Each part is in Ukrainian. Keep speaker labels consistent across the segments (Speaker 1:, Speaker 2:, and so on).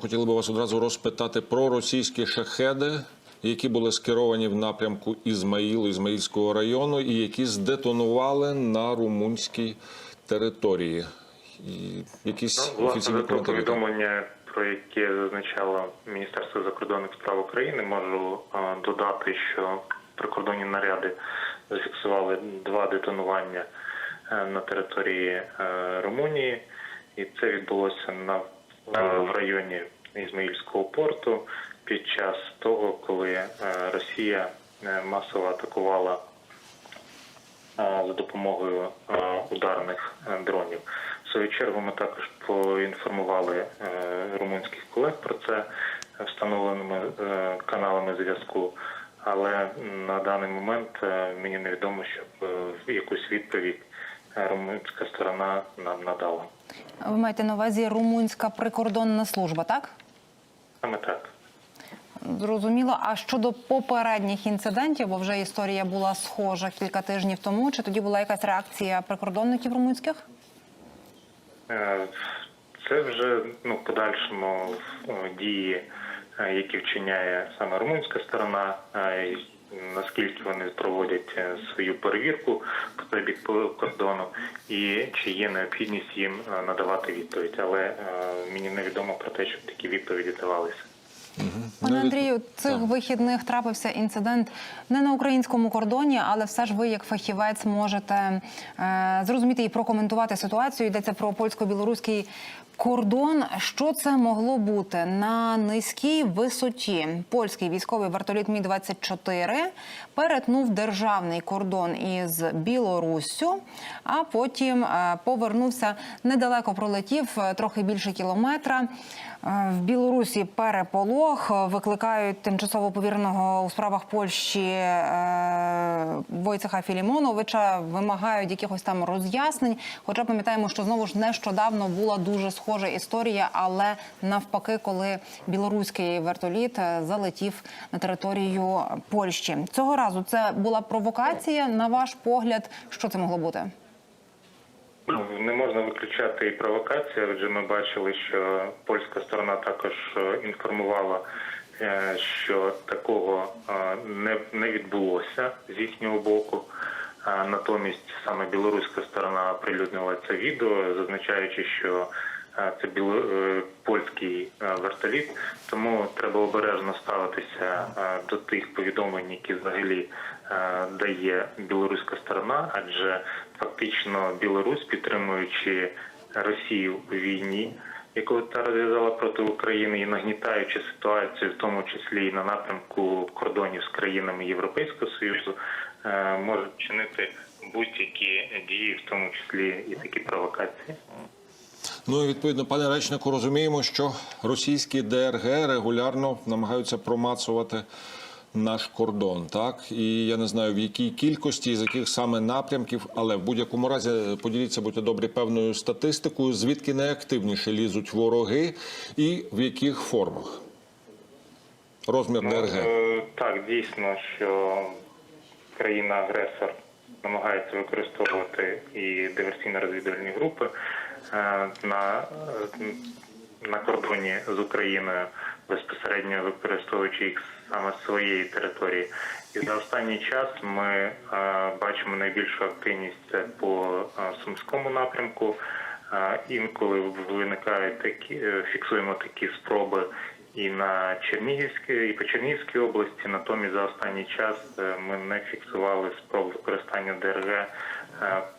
Speaker 1: Хотіли би вас одразу розпитати про російські шахеди, які були скеровані в напрямку Ізмаїлу, Ізмаїльського району, і які здетонували на румунській території. І якісь
Speaker 2: Ну,
Speaker 1: офіційні коментарі.
Speaker 2: повідомлення, про яке зазначало Міністерство закордонних справ України, можу е, додати, що прикордонні наряди зафіксували два детонування е, на території е, Румунії, і це відбулося на в районі Ізмаїльського порту під час того, коли е, Росія е, масово атакувала за допомогою ударних е, дронів. В свою чергу ми також поінформували е, румунських колег про це е, встановленими е, каналами зв'язку. Але на даний момент е, мені невідомо, щоб е, якусь відповідь е, румунська сторона нам надала.
Speaker 3: Ви маєте на увазі румунська прикордонна служба, так?
Speaker 2: Саме так.
Speaker 3: Зрозуміло. А щодо попередніх інцидентів, бо вже історія була схожа кілька тижнів тому. Чи тоді була якась реакція прикордонників румунських?
Speaker 2: Е, Це вже ну, подальшому е, дії, е, які вчиняє саме румунська сторона, наскільки вони проводять е, свою перевірку по той бік кордону, і чи є необхідність їм е, надавати відповідь. Але е, мені невідомо про те, щоб такі відповіді давалися.
Speaker 3: Пане Андрію, цих вихідних трапився інцидент не на українському кордоні, але все ж ви, як фахівець, можете е, зрозуміти і прокоментувати ситуацію. Йдеться про польсько-білоруський кордон. Що це могло бути на низькій висоті? Польський військовий вертоліт Мі 24 перетнув державний кордон із Білоруссю, а потім е, повернувся недалеко пролетів е, трохи більше кілометра. Е, В Білорусі переполох е, викликають тимчасово повіреного у справах Польщі е, Войцеха Філімоновича, вимагають якихось там роз'яснень. Хоча пам'ятаємо, що знову ж нещодавно була дуже схожа історія, але навпаки, коли білоруський вертоліт е, залетів на територію Польщі. Цього разу це була провокація. На ваш погляд, що це могло бути?
Speaker 2: Ну, Не можна виключати і провокацію, адже ми бачили, що польська сторона також е, інформувала, е, що такого е, не, відбулося з їхнього боку. Натомість саме білоруська сторона оприлюднила це відео, зазначаючи, що це біло... е, польський е, вертоліт, тому треба обережно ставитися е, до тих повідомлень, які взагалі дає білоруська сторона, адже фактично Білорусь, підтримуючи Росію у війні, яку та розв'язала проти України і нагнітаючи ситуацію, в тому числі і на напрямку кордонів з країнами Європейського Союзу, може чинити будь-які дії, в тому числі і такі провокації.
Speaker 1: Ну і відповідно, пане речнику, розуміємо, що російські ДРГ регулярно намагаються промацувати наш кордон, так і я не знаю в якій кількості, з яких саме напрямків, але в будь-якому разі поділіться, будьте добрі, певною статистикою, звідки найактивніше лізуть вороги і в яких формах. Розмір ДРГ.
Speaker 2: Е, Так, дійсно, що країна-агресор намагається використовувати і диверсійно-розвідувальні групи е, на, е, на кордоні з Україною, безпосередньо використовуючи їх саме своєї території. І за останній час ми е, бачимо найбільшу активність по е, сумському напрямку. Е, Інколи виникають такі, е, фіксуємо такі спроби і на Чернігівській, і по Чернігівській області. Натомість за останній час е, ми не фіксували спроб використання ДРГ е,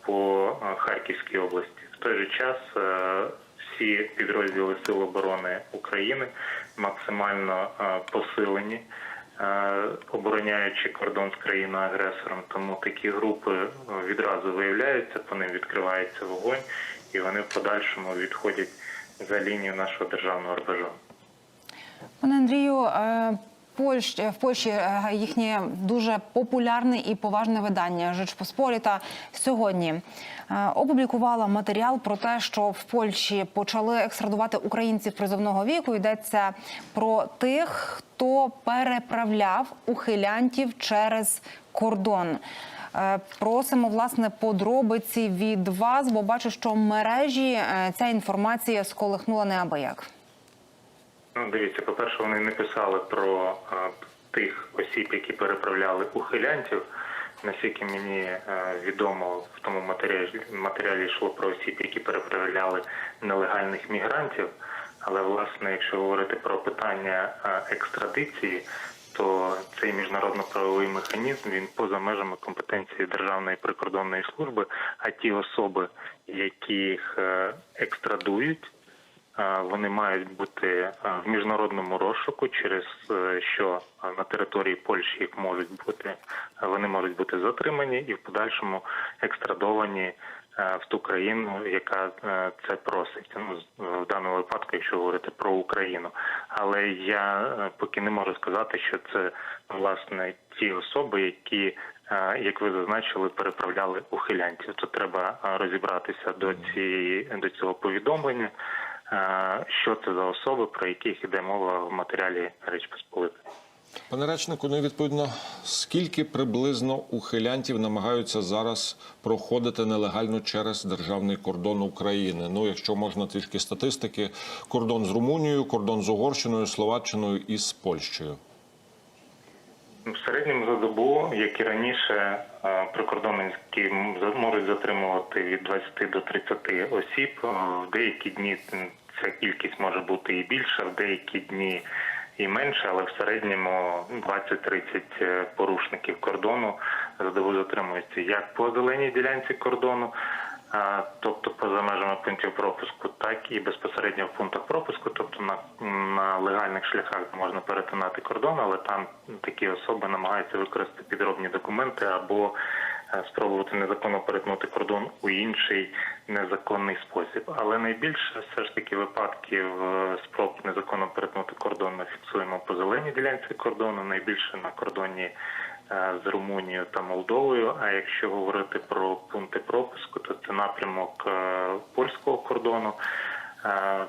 Speaker 2: по е, Харківській області. В той же час е, всі підрозділи Сил оборони України максимально е, посилені. е, Обороняючи кордон з країною-агресором, тому такі групи е, відразу виявляються, по ним відкривається вогонь, і вони в подальшому відходять за лінію нашого державного рубежу.
Speaker 3: Пане Андрію, е, Польщ, в Польщі е, їхнє дуже популярне і поважне видання Жич Посполіта сьогодні е, опублікувала матеріал про те, що в Польщі почали екстрадувати українців призовного віку. Йдеться про тих, хто переправляв ухилянтів через кордон. Е, Просимо власне подробиці від вас, бо бачу, що в мережі ця інформація сколихнула неабияк.
Speaker 2: Ну, Дивіться, по-перше, вони не писали про а, тих осіб, які переправляли ухилянтів. Наскільки мені е, відомо, в тому матеріалі, матеріалі йшло про осіб, які переправляли нелегальних мігрантів. Але власне, якщо говорити про питання е, екстрадиції, то цей міжнародно-правовий механізм він поза межами компетенції Державної прикордонної служби. А ті особи, яких е, екстрадують, Е, Вони мають бути в міжнародному розшуку, через е, що на території Польщі їх можуть бути, вони можуть бути затримані і в подальшому екстрадовані в ту країну, яка е, це просить. Ну в даному випадку, якщо говорити про Україну. Але я е, поки не можу сказати, що це власне ті особи, які як ви зазначили, переправляли ухилянців. То треба розібратися до цієї до цього повідомлення. Що це за особи, про яких йде мова в матеріалі речі Посполити?
Speaker 1: Пане речнику, ну і відповідно, скільки приблизно ухилянтів намагаються зараз проходити нелегально через державний кордон України? Ну, якщо можна трішки статистики, кордон з Румунією, кордон з Угорщиною, Словаччиною і з Польщею.
Speaker 2: В середньому за добу, як і раніше, е, прикордонники можуть затримувати від 20 до 30 осіб. Е, В деякі дні ця кількість може бути і більша, в деякі дні і менше, але в середньому 20-30 е, порушників кордону за добу затримуються як по зеленій ділянці кордону, тобто поза межами пунктів пропуску, так і безпосередньо в пунктах пропуску, тобто на, на легальних шляхах можна перетинати кордон, але там такі особи намагаються використати підробні документи або е, спробувати незаконно перетнути кордон у інший незаконний спосіб. Але найбільше все ж таки випадків е, спроб незаконно перетнути кордон ми фіксуємо по зеленій ділянці кордону, найбільше на кордоні з Румунією та Молдовою. А якщо говорити про пункти пропуску, то це напрямок е, польського кордону. Е,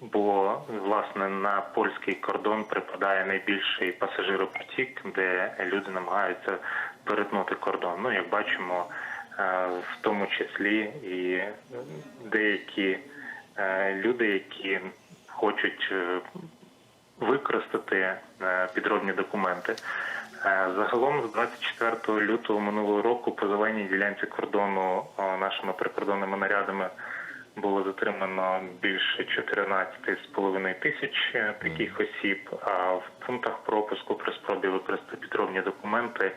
Speaker 2: Бо власне на польський кордон припадає найбільший пасажиропотік, де люди намагаються перетнути кордон. Ну, як бачимо, е, в тому числі і деякі е, люди, які хочуть е, використати е, підробні документи. Загалом з 24 лютого минулого року по зеленій ділянці кордону нашими прикордонними нарядами було затримано більше 14,5 тисяч е, таких осіб. А в пунктах пропуску при спробі використати підробні документи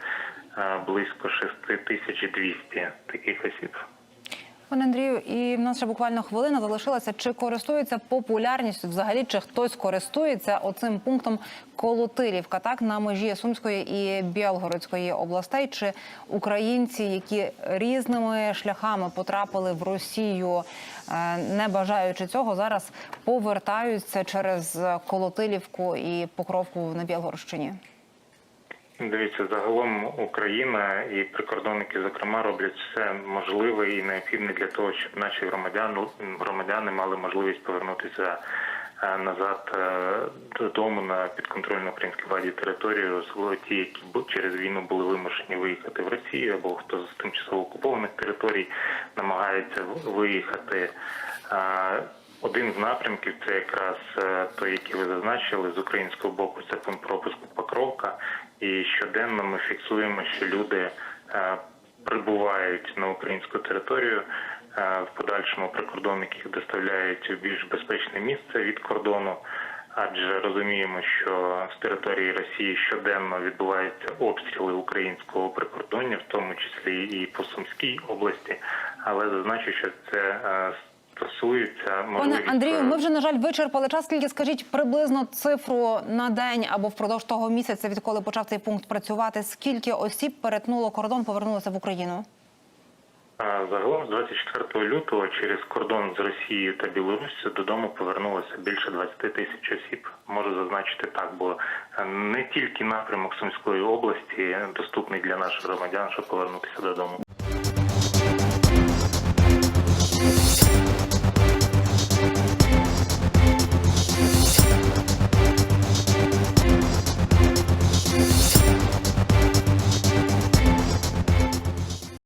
Speaker 2: е, близько 6200 таких осіб.
Speaker 3: Пане Андрію, і в нас ще буквально хвилина залишилася. Чи користується популярністю взагалі, чи хтось користується оцим пунктом Колотилівка, так на межі Сумської і Білгородської областей? Чи українці, які різними шляхами потрапили в Росію, е, не бажаючи цього, зараз повертаються через Колотилівку і Покровку на Білгородщині?
Speaker 2: Дивіться, загалом Україна і прикордонники, зокрема, роблять все можливе і необхідне для того, щоб наші громадяни громадяни мали можливість повернутися е, назад е, додому на підконтрольну українській владі територію, особливо ті, які через війну були вимушені виїхати в Росію, або хто з тимчасово окупованих територій намагається виїхати. Один з напрямків це якраз е, той, який ви зазначили з українського боку. Це пункт пропуску Покровка. І щоденно ми фіксуємо, що люди е, прибувають на українську територію. Е, В подальшому прикордонники їх доставляють у більш безпечне місце від кордону. Адже розуміємо, що з території Росії щоденно відбуваються обстріли українського прикордоння, в тому числі і по Сумській області. Але зазначу, що це стосується
Speaker 3: Пане Андрію,
Speaker 2: е,
Speaker 3: ми вже на жаль вичерпали час. Скільки скажіть приблизно цифру на день або впродовж того місяця, відколи почав цей пункт працювати? Скільки осіб перетнуло кордон, повернулося в Україну?
Speaker 2: Загалом з 24 лютого через кордон з Росією та Білоруссю додому повернулося більше 20 тисяч осіб. Можу зазначити так, бо е, не тільки напрямок Сумської області доступний для наших громадян, щоб повернутися додому.